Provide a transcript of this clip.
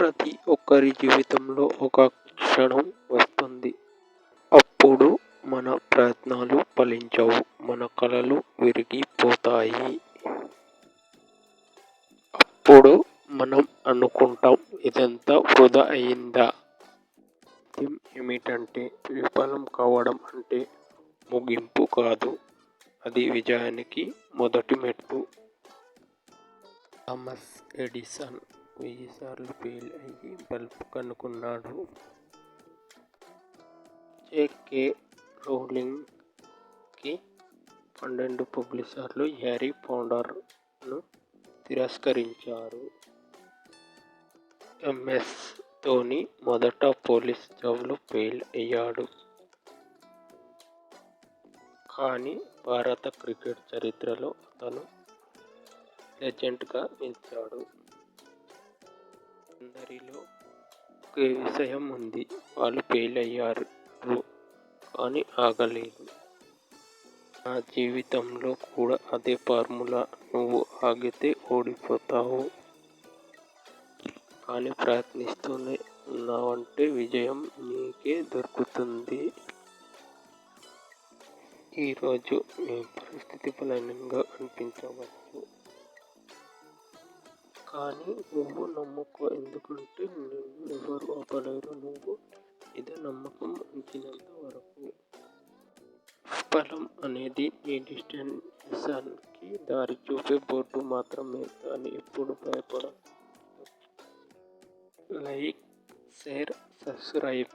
ప్రతి ఒక్కరి జీవితంలో ఒక క్షణం వస్తుంది. అప్పుడు మన ప్రయత్నాలు ఫలించవు మన కళలు విరిగిపోతాయి. అప్పుడు మనం అనుకుంటాం ఇదంతా వృధా అయిందా? సత్యం ఏమిటంటే విఫలం కావడం అంటే ముగింపు కాదు. అది విజయానికి మొదటి మెట్టు. థామస్ ఎడిసన్ వెయ్యి సార్లు ఫెయిల్ అయ్యి బల్బ్ కనుక్కున్నాడు. జేకే రౌలింగ్కి పన్నెండు పబ్లిషర్లు హ్యారీ పౌండర్ను తిరస్కరించారు. ఎంఎస్ ధోని మొదట పోలీస్ జాబ్లో ఫెయిల్ అయ్యాడు. కానీ భారత క్రికెట్ చరిత్రలో అతను లెజెండ్గా నిలిచాడు. అందరిలో ఒకే విషయం ఉంది. వాళ్ళు ఫెయిల్ అయ్యారు. కానీ ఆగలేదు. నా జీవితంలో కూడా అదే ఫార్ములా. నువ్వు ఆగితే ఓడిపోతావు. కానీ ప్రయత్నిస్తూనే ఉన్నావంటే విజయం నీకే దొరుకుతుంది. ఈరోజు నీ పరిస్థితి బలహీనంగా అనిపించవచ్చు. కానీ నువ్వు నమ్ముకో. ఎందుకంటే నిన్ను ఎవరు ఆపలేరు. నువ్వు ఇదే నమ్మకం ఉంచినంత వరకు ఫలం అనేది నీ డెస్టినేషన్కి దారి చూపే బోర్డు మాత్రమే. కానీ ఎప్పుడు భయపడ లైక్ షేర్ సబ్స్క్రైబ్.